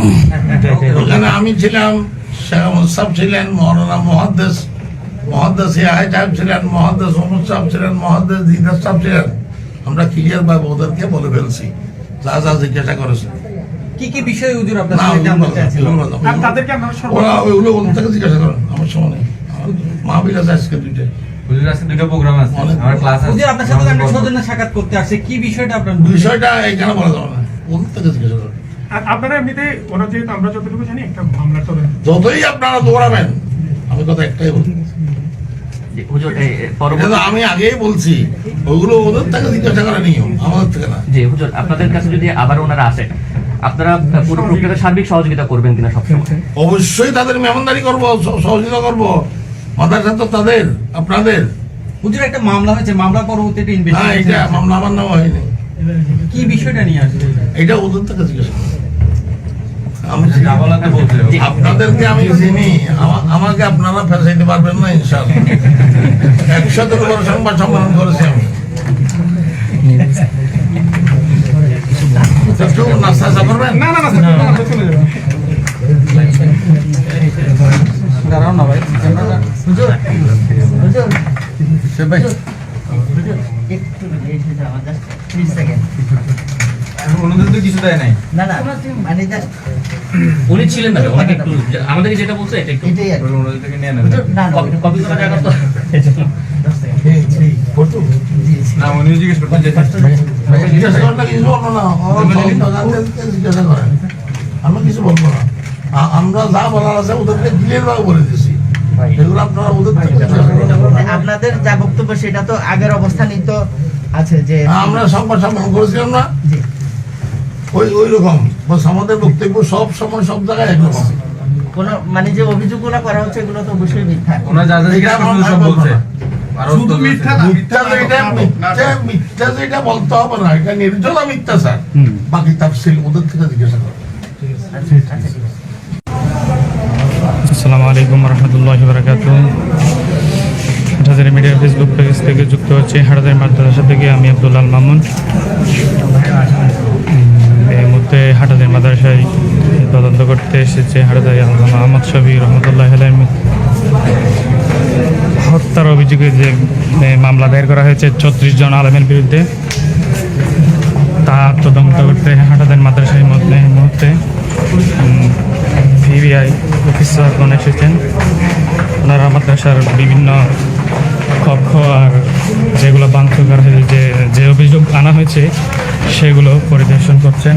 ওখানে আমি ছিলাম শেখ মুসাফ ছিলেন মৌলানা মহাদ্দেশ। মহাদ্দেশ ইয়াহাই সাহেব ছিলেন মহাদ্দেশ ওমর সাহেব ছিলেন মহাদ্দেশ দিদার সাহেব ছিলেন। আমরা ক্লিয়ার ভাবে ওদেরকে বলে ফেলছি যা যা জিজ্ঞাসা করেছে। কি কি বিষয়ে হুজুর আপনার তাদেরকে ওরা ওইগুলো ওদের থেকে জিজ্ঞাসা করেন আমার সময় নেই। মাহবিল আছে আজকে দুইটাই বিষয়টা আপনার বিষয়টা এখানে বলা যাবে না। ওদের থেকে জিজ্ঞাসা করেন। আর আপনারা এমনিতে ওরা যেহেতু আমরা যতটুকু জানি একটা মামলা তদন্ত। যতই আপনারা দৌড়াবেন আমি কথা একটাই আমি আগেই বলছি ওগুলো ওদের থেকে জিজ্ঞাসা করে নিও আমাদের থেকে না। জি হুজুর আপনাদের কাছে যদি আবার ওনারা আসে আপনারা পুরো প্রক্রিয়াতে সার্বিক সহযোগিতা করবেন কিনা সবসময়? অবশ্যই তাদের মেহমানদারি করব সহযোগিতা করব। মাদ্রাসা তো তাদের আপনাদের। হুজুর একটা মামলা হয়েছে মামলা পরবর্তী একটা এটা ইনভেস্টিগেশন মামলা আমার নাম হয়নি। কি বিষয়টা নিয়ে আসছে এটা ওদের থেকে জিজ্ঞাসা। আমি জামালাতে বলছিল আপনাদেরকে আমি চিনি। আমা- আমাকে আপনারা ফেসাইতে পারবেন না ইনশাল্লাহ একসাথে উপর সংবাদ সম্মেলন করেছি আমি। একটু নাস্তা চা করবেন? না না না তো কিছু দেয় নাই। না না মানে just উনি ছিলেন না ওনাকে একটু আমাদেরকে যেটা বলছে এটা একটু কপি কপি করা জায়গা তো। না উনি জিজ্ঞেস করতেন যে কিছু বলব না। আমরা যা বলার আছে ওদেরকে ভাবে বলে দিছি। আপনাদের যা বক্তব্য সেটা তো আগের অবস্থানই তো আছে যে আমরা সংবাদ সম্মেলন করেছিলাম না। জি। ওই ওই রকম বাস আমাদের বক্তব্য সব সময় সব জায়গায় একরকম। কোন মানে যে অভিযোগগুলো করা হচ্ছে এগুলো তো অবশ্যই মিথ্যা। ওনার যা যা সব বলছে। শুধু মিথ্যা না, মিথ্যা তো এটা মিথ্যা মিথ্যা তো এটা বলতে হবে না। এটা নির্জলা মিথ্যা স্যার। বাকি তাফসিল ওদের থেকে জিজ্ঞাসা করো। ঠিক আছে আসসালামু আলাইকুম রহমতুল্লাহ বরাকাত হাটাজারি মিডিয়া ফেসবুক পেজ থেকে যুক্ত হচ্ছে হাটাজারি মাদ্রাসা থেকে। আমি আব্দুল্লাল মামুন। মুহূর্তে হাটাজারি মাদ্রাসায় তদন্ত করতে এসেছে হাটাজারি আল্লামা আহমদ শফি রহমতুল্লাহ হত্যার অভিযোগে যে মামলা দায়ের করা হয়েছে ছত্রিশ জন আলমের বিরুদ্ধে, তা তদন্ত করতে হাটাজারি মাদ্রাসায় মধ্যে মুহূর্তে ভিভিআই অফিসারগণ এসেছেন। ওনারা মাদ্রাসার বিভিন্ন কক্ষ আর যেগুলো হয়েছে যে যে অভিযোগ আনা হয়েছে সেগুলো পরিদর্শন করছেন।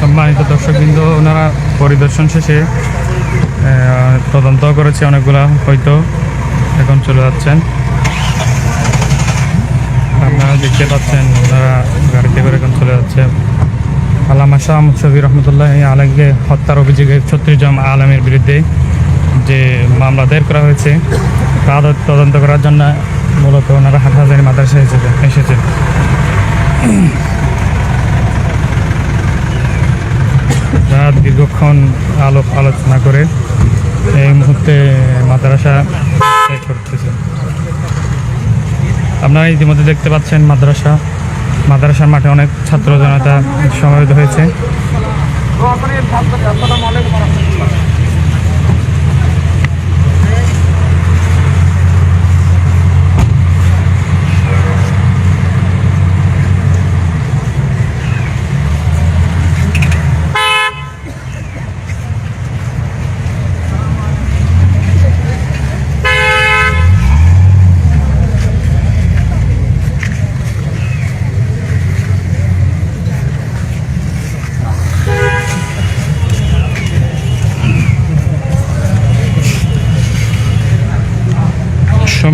সম্মানিত দর্শকবৃন্দ, ওনারা পরিদর্শন শেষে তদন্ত করেছে অনেকগুলা, হয়তো এখন চলে যাচ্ছেন। আপনারা দেখতে পাচ্ছেন, ওনারা গাড়িতে করে এখন চলে যাচ্ছে। আলামা শাহ মুসফি রহমতুল্লাহ আলমকে হত্যার অভিযোগে ছত্রিশ জন আলমের বিরুদ্ধে যে মামলা দায়ের করা হয়েছে, তা তদন্ত করার জন্য মূলত ওনারা হাটহাজারি মাদ্রাসায় এসেছেন এসেছেন। রাত দীর্ঘক্ষণ আলোক আলোচনা করে এই মুহূর্তে মাদ্রাসা করতেছে। আপনারা ইতিমধ্যে দেখতে পাচ্ছেন মাদ্রাসা। মাদ্রাসার মাঠে অনেক ছাত্র জনতা সমবেত হয়েছে।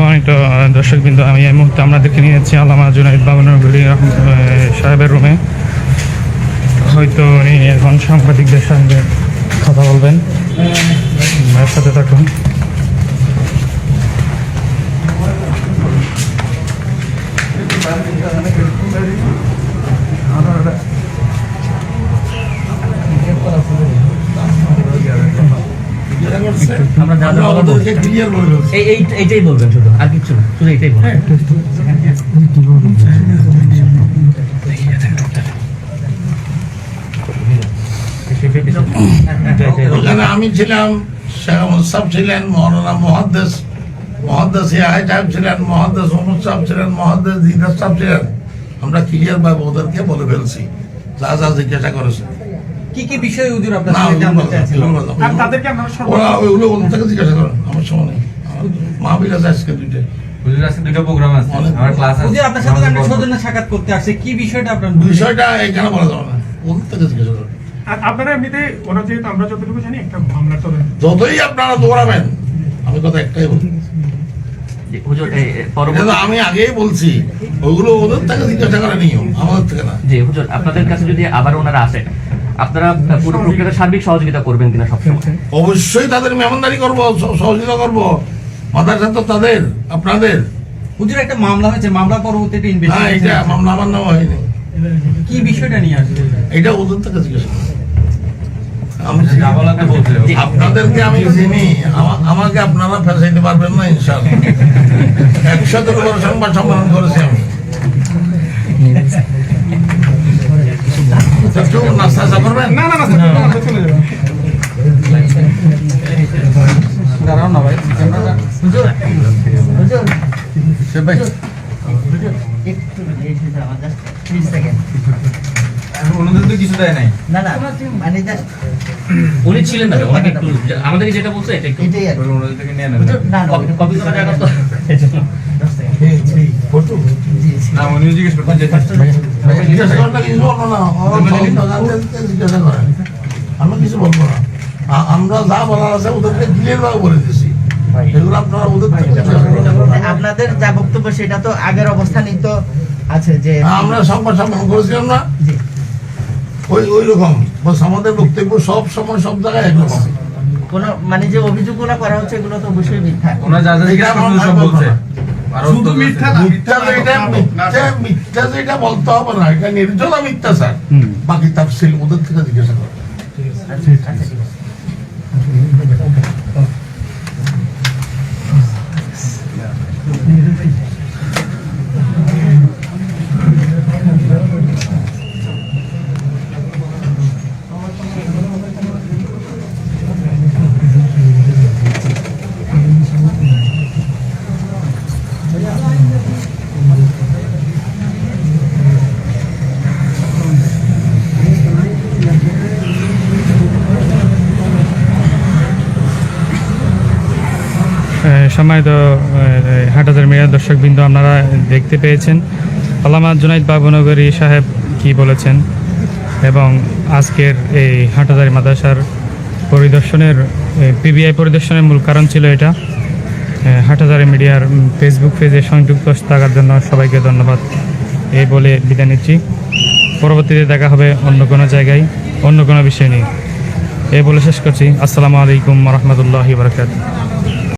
সম্মানিত দর্শক বিন্দু আমি এই মুহূর্তে আপনাদেরকে নিয়ে যাচ্ছি আল্লামা জুনাইদ বাবনগরী সাহেবের রুমে। হয়তো উনি এখন সাংবাদিকদের সঙ্গে কথা বলবেন। সাথে থাকুন। যা ক্লিয়ার করে এই এই এইটাই বলবেন শুধু আর কিছু না শুধু এইটাই বলবেন। আমি ছিলাম শেখ মুসাফ ছিলেন মৌলানা মহাদ্দেশ মহাদ্দেশ ইয়াহিদ সাহেব ছিলেন মহাদ্দেশ ওমর সাহেব ছিলেন মহাদ্দেশ দিদার সাহেব ছিলেন। আমরা ক্লিয়ার ভাবে ওদেরকে বলে ফেলছি যা যা জিজ্ঞাসা করেছে কি কি বিষয় হুজুর আপনার সাথে জানতে বলো না, চাইছিলেন? ওইগুলো বলো না। আর তাদেরকে আপনারা সর্ব- ওরা ওইগুলো ওদের জিজ্ঞাসা করেন আমার সময় নেই। মাহবিল আছে আজকে দুইটা। হুজুর আজকে দুটো প্রোগ্রাম আছে। আমার ক্লাস আছে। হুজুর আপনার সাথে আমরা সৌজন্য সাক্ষাৎ করতে আসছে। কি বিষয়টা আপনার বিষয়টা এখানে বলা যাবে না। ওদের থেকে জিজ্ঞাসা করেন। আপনারা এমনিতে ওরা যেহেতু আমরা যতটুকু জানি একটা মামলা তদন্ত যতই আপনারা দৌড়াবেন আমি কথা একটাই বলি। আমি আগেই বলছি ওইগুলো ওদের থেকে জিজ্ঞাসা করে নিয়ম আমাদের থেকে না। জি হুজুর আপনাদের কাছে যদি আবার ওনারা আসে আপনারা পুরো সার্বিক সহযোগিতা করবেন কিনা সবসময়? অবশ্যই তাদের মেহমানদারি করব সহযোগিতা করব। মাদ্রাসা তো তাদের আপনাদের। হুজুর একটা মামলা হয়েছে মামলা পরবর্তীতে হ্যাঁ এটা মামলা আমার নাম হয়নি। কি বিষয়টা নিয়ে আসছে এটা ওদের থেকে জিজ্ঞাসা করো। আমি যা বলাতে বলছে জি। আপনাদেরকে আমি চিনি আমাকে আপনারা ফেসাইতে পারবেন না ইনশাল্লাহ একসাথে করে সংবাদ সম্মেলন করেছি আমি। একটু নাস্তা চা করবেন না না না স্যার, না, না, চলে যাবে দাঁড়াও না ভাই হুজুর ভাই একটু এসে যাও, আমার just 30 সেকেন্ড। কিছু দেয় না না মানে উনি ছিলেন না ওনাকে একটু আমাদেরকে যেটা বলছে এটা একটু না না কপি করা জায়গা তো আমি কিছু বলব না। আমরা যা বলার আছে ওদেরকে বলে এগুলো আপনারা ওদের। আপনাদের যা বক্তব্য সেটা তো আগের অবস্থানই তো আছে যে আমরা সংবাদ সম্মেলন করেছিলাম না? ওই ওই রকম। আমাদের বক্তব্য সব সময় সব জায়গায় একরকম কোন মানে যে অভিযোগ অভিযোগগুলো করা হচ্ছে এগুলো তো অবশ্যই মিথ্যা। ওনারা যা যা সব বলছে। তো মিথ্যা যেটা বলতে হবে না এটা নির্জলা মিথ্যা স্যার হুম। বাকি তাফসিল ওদের থেকে জিজ্ঞাসা করো ঠিক আছে। এ, সম্মানিত হাটাজার মিডিয়া দর্শক বিন্দু আপনারা দেখতে পেয়েছেন। আল্লামা জুনাইদ বাবুনগরী সাহেব কি বলেছেন এবং আজকের এই হাটাজারি মাদ্রাসার পরিদর্শনের পিবিআই পরিদর্শনের মূল কারণ ছিল এটা। এ, হাটাজারি মিডিয়ার ফেসবুক পেজে সংযুক্ত থাকার জন্য সবাইকে ধন্যবাদ। এই বলে বিদায় নিচ্ছি। পরবর্তীতে দেখা হবে অন্য কোনো জায়গায় অন্য কোনো বিষয় নিয়ে। এই বলে শেষ করছি। আসসালামু আলাইকুম রহমতুল্লাহি বারকাত